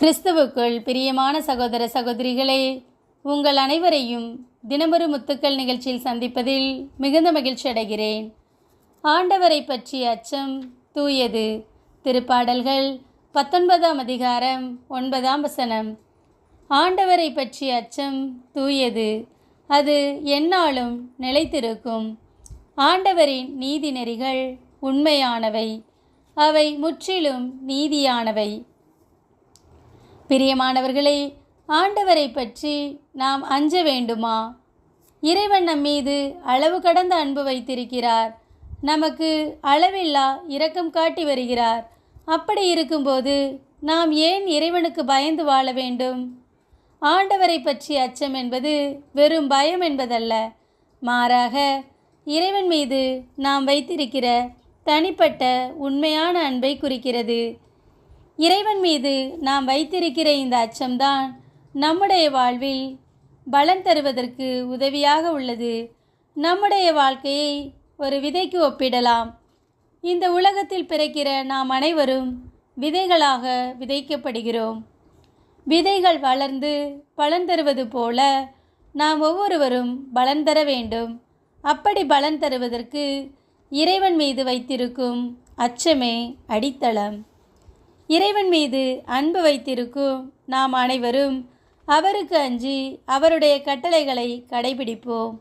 கிறிஸ்துவுக்குள் பிரியமான சகோதர சகோதரிகளே உங்கள் அனைவரையும் தினமொரு முத்துக்கள் நிகழ்ச்சியில் சந்திப்பதில் மிகுந்த மகிழ்ச்சி அடைகிறேன். ஆண்டவரை பற்றிய அச்சம் தூயது. திருப்பாடல்கள் பத்தொன்பதாம் அதிகாரம் ஒன்பதாம் வசனம். ஆண்டவரை பற்றிய அச்சம் தூயது. அது எந்நாளும் நிலைத்திருக்கும். ஆண்டவரின் நீதி நெறிகள் உண்மையானவை. அவை முற்றிலும் நீதியானவை. பிரியமானவர்களே ஆண்டவரை பற்றி நாம் அஞ்ச வேண்டுமா? இறைவன் நம் மீது அளவு கடந்த அன்பு வைத்திருக்கிறார். நமக்கு அளவில்லா இரக்கம் காட்டி வருகிறார். அப்படி இருக்கும்போது நாம் ஏன் இறைவனுக்கு பயந்து வாழ வேண்டும்? ஆண்டவரை பற்றிய அச்சம் என்பது வெறும் பயம் என்பதல்ல. மாறாக இறைவன் மீது நாம் வைத்திருக்கிற தனிப்பட்ட உண்மையான அன்பை குறிக்கிறது. இறைவன் மீது நாம் வைத்திருக்கிற இந்த அச்சம்தான் நம்முடைய வாழ்வில் பலன் தருவதற்கு உதவியாக உள்ளது. நம்முடைய வாழ்க்கையை ஒரு விதைக்கு ஒப்பிடலாம். இந்த உலகத்தில் பிறக்கிற நாம் அனைவரும் விதைகளாக விதைக்கப்படுகிறோம். விதைகள் வளர்ந்து பலன் தருவது போல நாம் ஒவ்வொருவரும் பலன் தர வேண்டும். அப்படி பலன் தருவதற்கு இறைவன் மீது வைத்திருக்கும் அச்சமே அடித்தளம். இறைவன் மீது அன்பு வைத்திருக்கும் நாம் அனைவரும் அவருக்கு அஞ்சி அவருடைய கட்டளைகளை கடைபிடிப்போம்.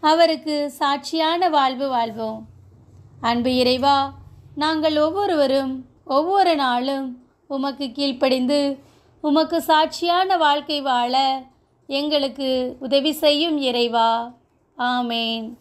அவருக்கு சாட்சியான வாழ்வு வாழ்வோம். அன்பு இறைவா நாங்கள் ஒவ்வொருவரும் ஒவ்வொரு நாளும் உமக்கு கீழ்ப்படிந்து உமக்கு சாட்சியான வாழ்க்கை வாழ எங்களுக்கு உதவி செய்யும் இறைவா. ஆமேன்.